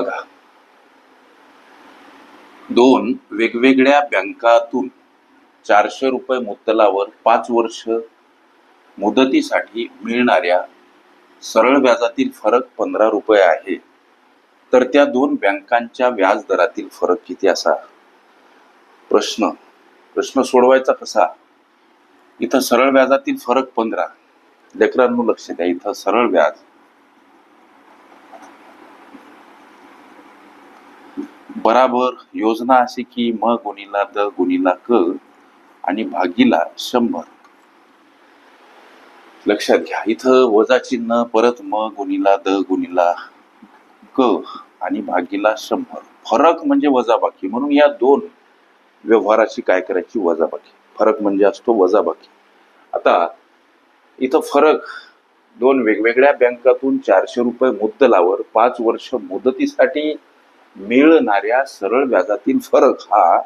बघा. दोन वेगवेगळ्या बँकातून चारशे रुपये मुद्दलावर पाच वर्ष मुदतीसाठी मिळणाऱ्या सरळ व्याजातील फरक पंधरा रुपये आहे. तर त्या दोन बँकांच्या व्याज दरातील फरक किती असा? प्रश्न. प्रश्न सोडवायचा कसा? इथं सरळ व्याजातील फरक पंधरा. लेकरांनो लक्ष द्या इथं सरळ व्याज बराबर योजना अशी की म गुणिला द गुणिला क आणि भागीला शंभर. लक्षात घ्या इथं वजा चिन्ह परत म गुणिला द गुणिला क आणि भागीला शंभर. फरक म्हणजे वजाबाकी. म्हणून या दोन व्यवहाराची काय करायची? वजाबाकी. फरक म्हणजे असतो वजाबाकी. आता इथं फरक दोन वेगवेगळ्या बँकातून चारशे रुपये मुद्दलावर पाच वर्ष मुदतीसाठी मिळणाऱ्या सरळ व्याजातील फरक हा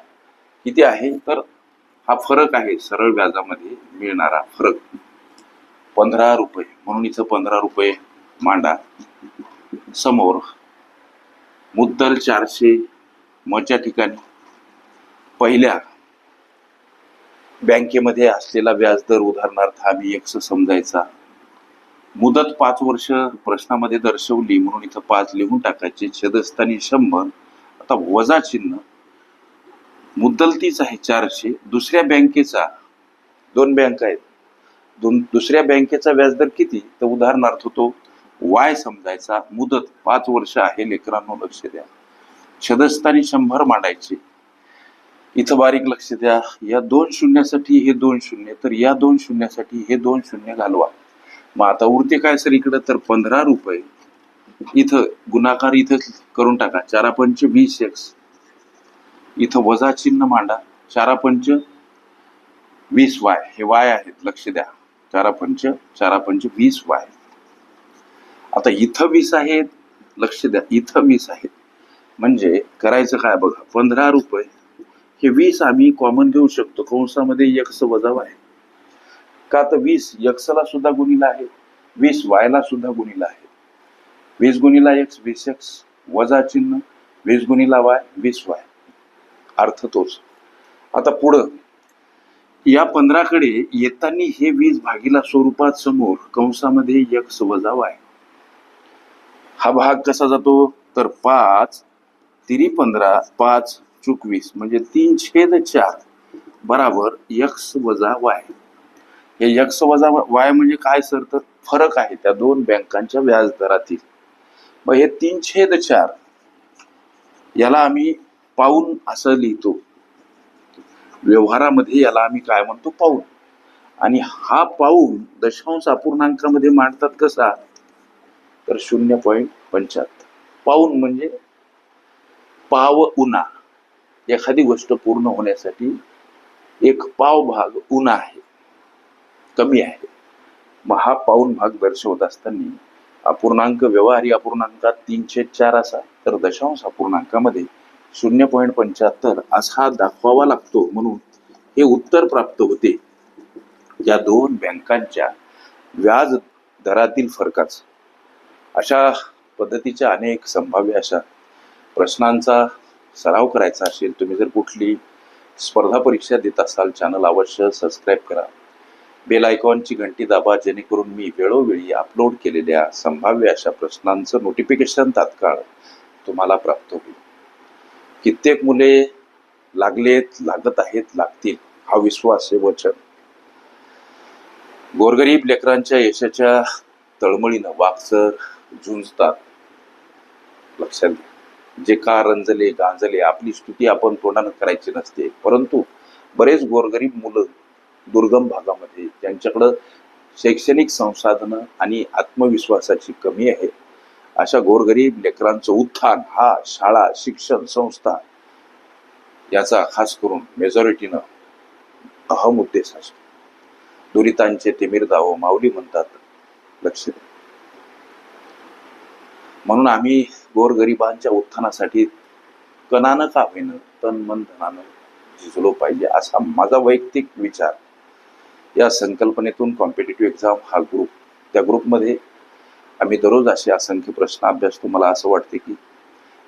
किती आहे? तर हा फरक आहे सरळ व्याजामध्ये मिळणारा फरक. पंधरा रुपये. म्हणून इथं पंधरा रुपये मांडा. समोर मुद्दल चारशे मच्या ठिकाणी. पहिल्या बँकेमध्ये असलेला व्याजदर उदाहरणार्थ आम्ही एक्स समजायचा. मुदत पाच वर्ष प्रश्नामध्ये दर्शवली म्हणून इथं पाच लिहून टाकायचे. छेदस्थानी शंभर. आता वजा चिन्ह. मुद्दल तीच आहे चारशे. दुसऱ्या बँकेचा. दोन बँक आहेत. दोन दुसऱ्या बँकेचा व्याजदर किती? तर उदाहरणार्थ तो वाय समजायचा. मुदत पाच वर्ष आहे लेकरांनो लक्ष द्या. छदस्थानी शंभर मांडायचे. इथं बारीक लक्ष द्या. या दोन शून्यासाठी हे दोन शून्य. तर या दोन शून्यासाठी हे दोन शून्य घालवा. मग आता उरते काय सर इकडं? तर पंधरा रुपये. इथं गुणाकार इथं करून टाका. चारा पंच वीस एक्स इथं वजा चिन्ह मांडा. चारा पंच वीस वाय हे वाय आहेत लक्ष द्या. चारा पंच चारा पंच वीस वाय आता इथं वीस आहेत लक्ष द्या. इथं वीस आहेत. म्हणजे करायचं काय? बघा पंधरा रुपये. हे वीस आम्ही कॉमन घेऊ शकतो. कंसामध्ये एक्स वजा वाय का तर वीस यक्सला सुद्धा गुणिला आहे. वीस वायला सुद्धा गुणिला आहे. वीस गुणिला एक्स वीस एक्स वजा चिन्ह वीस गुणिला वाय वीस वाय. अर्थ तोच. आता पुढं. या पंधराकडे येताना हे वीस भागीला स्वरूपात समोर कंसामध्ये यक्स वजा वाय. हा भाग कसा जातो? तर पाच तिरी पंधरा पाच चुकवीस म्हणजे तीन छेद चार बराबर यक्स वजा वाय. हे यक्स वजा वाय म्हणजे काय सर तर फरक आहे त्या दोन बँकांच्या व्याज दरातील मग हे तीन छेद चार याला आम्ही पाऊन असं लिहितो. व्यवहारामध्ये याला आम्ही काय म्हणतो? पाऊन. आणि हा पाऊन दशांश अपूर्णांकामध्ये मांडतात कसा? तर शून्य पॉईंट पंच्याहत्तर. पाऊन म्हणजे पाव उन्हा एखादी गोष्ट पूर्ण होण्यासाठी एक पाव भाग उन्हा आहे. कमी आहे. मग हा पाऊन भाग दर्शवत असताना अपूर्णांक व्यवहारी अपूर्णांकात तीनशे चार असा तर दशांश अपूर्णांकामध्ये शून्य पॉईंट पंच्याहत्तर असा दाखवावा लागतो म्हणून हे उत्तर प्राप्त होते. या दोन बँकांच्या व्याज दरातील फरकाच. अशा पद्धतीच्या अनेक संभाव्य अशा प्रश्नांचा सराव करायचा असेल तुम्ही जर कुठली स्पर्धा परीक्षा देत असाल चॅनल अवश्य सबस्क्राईब करा. बेल आयकॉनची घंटी दाबा जेणेकरून मी वेळोवेळी अपलोड केलेल्या संभाव्य अशा प्रश्नांचं नोटिफिकेशन तात्काळ तुम्हाला प्राप्त होईल. कित्येक मुले लागलेत लागत आहेत लागतील हा विश्वास हे वचन. गोरगरीब लेकरांच्या यशाच्या तळमळीनं वागसर झुंजतात. लक्षात घ्या. जे का रंजले गांजले आपली स्तुती आपण तोंडानं करायची नसते. परंतु बरेच गोरगरीब मुलं दुर्गम भागामध्ये ज्यांच्याकडं शैक्षणिक संसाधनं आणि आत्मविश्वासाची कमी आहे अशा गोरगरीब लेकरांचं उत्थान हा शाळा शिक्षण संस्था याचा खास करून मेजॉरिटीनं अहम उद्देश असतो. दुरितांचे तिमिर माऊली म्हणतात लक्ष द्या. म्हणून आम्ही गोरगरिबांच्या उत्थानासाठी कणानं का होईन तन मन धनानं झिजलो पाहिजे असा माझा वैयक्तिक विचार. या संकल्पनेतून कॉम्पिटेटिव्ह एक्झाम हा ग्रुप त्या ग्रुपमध्ये आम्ही दररोज असे असंख्य प्रश्न अभ्यासतो मला असं वाटते की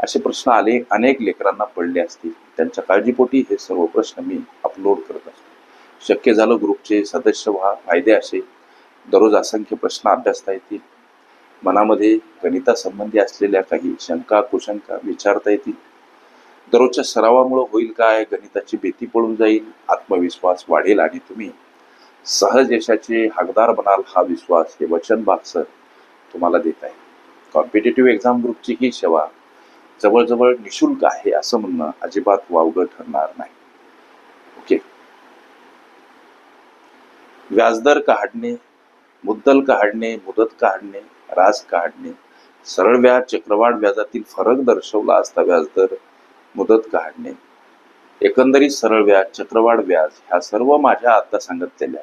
असे प्रश्न आले अनेक लेकरांना पडले असतील. त्यांच्या काळजीपोटी हे सर्व प्रश्न मी अपलोड करत असतो. शक्य झालं ग्रुपचे सदस्य व्हा फायदे असे. दररोज असंख्य प्रश्न अभ्यासता येतील. मनामध्ये गणितासंबंधी असलेल्या काही शंका कुशंका विचारता येतील. दररोजच्या सरावामुळे होईल काय? गणिताची भीती पळून जाईल. आत्मविश्वास वाढेल आणि तुम्ही सहज यशाचे हकदार बनाल हा विश्वास हे वचन बागसर तुम्हाला देत आहे. कॉम्पिटेटिव्ह एक्झाम ग्रुपची ही सेवा जवळजवळ निशुल्क आहे असं म्हणणं अजिबात वावगं ठरणार नाही. ओके व्याजदर काढणे मुद्दल काढणे मुदत काढणे राज काढणे सरळ व्याज चक्रवाढ व्याजातील फरक दर्शवला असता व्याजदर मुदत काढणे एकंदरीत सरळ व्याज चक्रवाढ व्याज ह्या सर्व माझ्या आता सांगितलेल्या